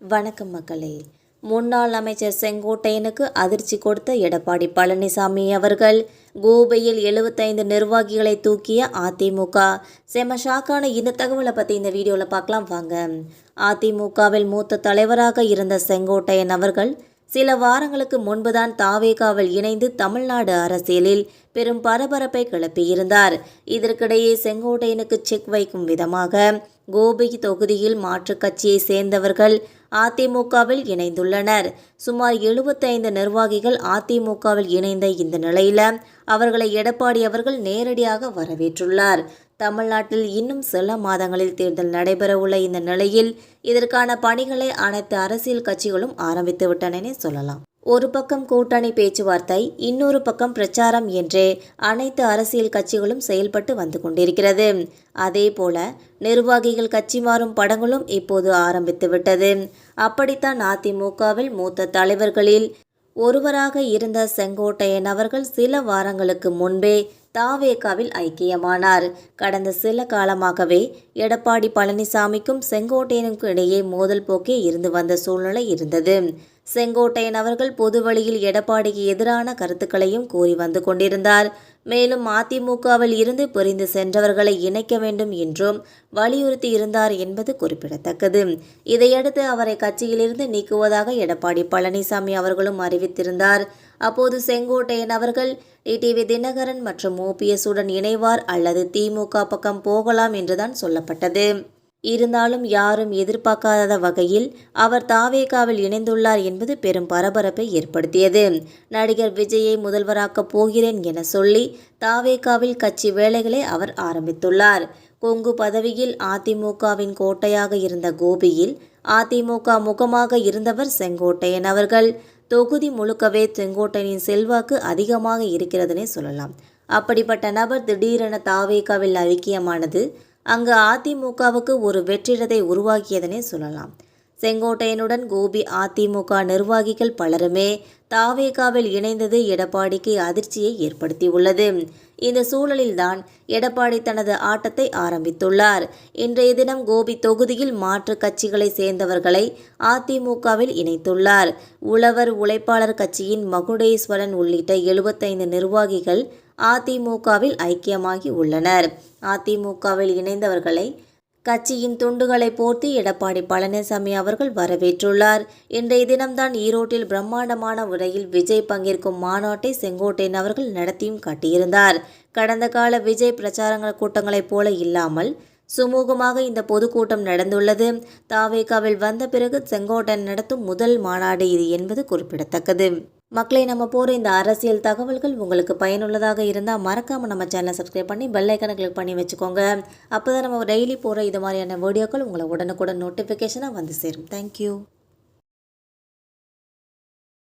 வணக்கம் மக்களே. முன்னாள் அமைச்சர் செங்கோட்டையனுக்கு அதிர்ச்சி கொடுத்த எடப்பாடி பழனிசாமி அவர்கள் கோபையில் எழுபத்தைந்து நிர்வாகிகளை தூக்கிய அதிமுக. செம ஷாக்கான இந்த தகவலை பற்றி இந்த வீடியோவில் பார்க்கலாம் வாங்க. அதிமுகவில் மூத்த தலைவராக இருந்த செங்கோட்டையன் அவர்கள் சில வாரங்களுக்கு முன்புதான் தாவேகாவில் இணைந்து தமிழ்நாடு அரசியலில் பெரும் பரபரப்பை கிளப்பியிருந்தார். இதற்கிடையே செங்கோட்டையனுக்கு செக் வைக்கும் விதமாக கோபி தொகுதியில் மாற்றுக் கட்சியை சேர்ந்தவர்கள் அதிமுகவில் இணைந்துள்ளனர். சுமார் எழுபத்தைந்து நிர்வாகிகள் அதிமுகவில் இணைந்த இந்த நிலையில அவர்களை எடப்பாடி அவர்கள் நேரடியாக வரவேற்றுள்ளார். தமிழ்நாட்டில் இன்னும் சில மாதங்களில் தேர்தல் நடைபெறவுள்ள இந்த நிலையில் இதற்கான பணிகளை அனைத்து அரசியல் கட்சிகளும் ஆரம்பித்துவிட்டனே சொல்லலாம். ஒரு பக்கம் கூட்டணி பேச்சுவார்த்தை இன்னொரு பக்கம் பிரச்சாரம் என்றே அனைத்து அரசியல் கட்சிகளும் செயல்பட்டு வந்து கொண்டிருக்கிறது. அதே போல நிர்வாகிகள் கட்சி மாறும் படங்களும் இப்போது ஆரம்பித்துவிட்டது அப்படித்தான் அதிமுகவில் மூத்த தலைவர்களில் ஒருவராக இருந்த செங்கோட்டையன் அவர்கள் சில வாரங்களுக்கு முன்பே தாவேகாவில் ஐக்கியமானார். கடந்த சில காலமாகவே எடப்பாடி பழனிசாமிக்கும் செங்கோட்டையனுக்கும் இடையே மோதல் போக்கே இருந்து வந்த சூழ்நிலை இருந்தது. செங்கோட்டையன் அவர்கள் பொது வழியில் எடப்பாடிக்கு எதிரான கருத்துக்களையும் கூறி வந்து கொண்டிருந்தார். மேலும் அதிமுகவில் இருந்து பிரிந்து சென்றவர்களை இணைக்க வேண்டும் என்றும் வலியுறுத்தி இருந்தார் என்பது குறிப்பிடத்தக்கது. இதையடுத்து அவரை கட்சியிலிருந்து நீக்குவதாக எடப்பாடி பழனிசாமி அவர்களும் அறிவித்திருந்தார். அப்போது செங்கோட்டையன் அவர்கள் டிடிவி தினகரன் மற்றும் ஓபிஎஸ் உடன் இணைவார் அல்லது திமுக பக்கம் போகலாம் என்றுதான் சொல்லப்பட்டது. இருந்தாலும் யாரும் எதிர்பார்க்காத வகையில் அவர் தாவேகாவில் இணைந்துள்ளார் என்பது பெரும் பரபரப்பை ஏற்படுத்தியது. நடிகர் விஜயை முதல்வராக்கப் போகிறேன் என சொல்லி தாவேகாவில் கட்சி வேலைகளை அவர் ஆரம்பித்துள்ளார். கொங்கு பதவியில் அதிமுகவின் கோட்டையாக இருந்த கோபியில் அதிமுக முகமாக இருந்தவர் செங்கோட்டையன் அவர்கள். தொகுதி முழுக்கவே செங்கோட்டையனின் செல்வாக்கு அதிகமாக இருக்கிறதுனே சொல்லலாம். அப்படிப்பட்ட நபர் திடீரென தாவேகாவில் ஐக்கியமானது அங்கு அதிமுகவுக்கு ஒரு வெற்றிடத்தை உருவாக்கியதனே சொல்லலாம். செங்கோட்டையனுடன் கோபி அதிமுக நிர்வாகிகள் பலருமே தாவேகாவில் இணைந்தது எடப்பாடிக்கு அதிர்ச்சியை ஏற்படுத்தியுள்ளது. இந்த சூழலில்தான் எடப்பாடி தனது ஆட்டத்தை ஆரம்பித்துள்ளார். இன்றைய தினம் கோபி தொகுதியில் மாற்று கட்சிகளை சேர்ந்தவர்களை அதிமுகவில் இணைத்துள்ளார். உழவர் உழைப்பாளர் கட்சியின் மகுடேஸ்வரன் உள்ளிட்ட எழுபத்தைந்து நிர்வாகிகள் அதிமுகவில் ஐக்கியமாகி உள்ளனர். அதிமுகவில் இணைந்தவர்களை கட்சியின் துண்டுகளை போர்த்தி எடப்பாடி பழனிசாமி அவர்கள் வரவேற்றுள்ளார். இன்றைய தினம்தான் ஈரோட்டில் பிரம்மாண்டமான உரையில் விஜய் பங்கேற்கும் மாநாட்டை செங்கோட்டையன் அவர்கள் நடத்தியும் காட்டியிருந்தார். கடந்த கால விஜய் பிரச்சாரங்கள் கூட்டங்களைப் போல இல்லாமல் சுமூகமாக இந்த பொதுக்கூட்டம் நடந்துள்ளது. தாவேகாவில் வந்த பிறகு செங்கோட்டன் நடத்தும் முதல் மாநாடு இது என்பது குறிப்பிடத்தக்கது. மக்களை நம்ம போகிற இந்த அரசியல் தகவல்கள் உங்களுக்கு பயனுள்ளதாக இருந்தால் மறக்காமல் நம்ம சேனலை சப்ஸ்கிரைப் பண்ணி பெல் கிளிக் பண்ணி வச்சுக்கோங்க. அப்போ தான் நம்ம டெய்லி போகிற இது மாதிரியான வீடியோக்கள் உங்களை உடனுக்குடன் நோட்டிஃபிகேஷனாக வந்து சேரும். தேங்க்யூ